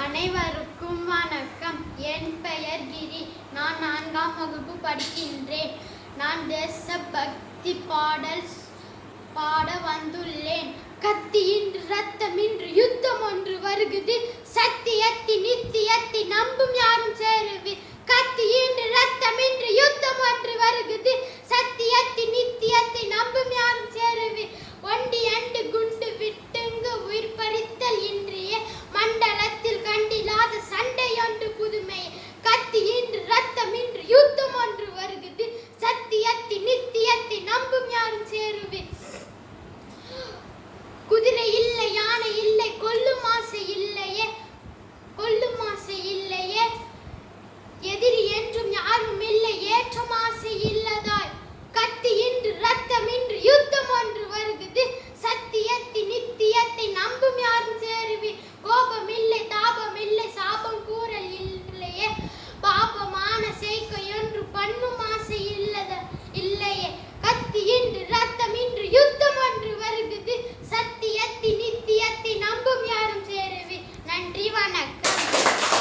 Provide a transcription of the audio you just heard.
அனைவருக்கும் வணக்கம். என் பெயர் கிரி. நான் நான்காம் வகுப்பு படிக்கின்றேன். நான் தேச பக்தி பாடல் பாட வந்துள்ளேன். கத்தியின் ரத்தம் இன்று யுத்தம் ஒன்று வருகுது. சத்தியத்தி நித்தியத்தி நம்பும் யாரும் சேருவீர்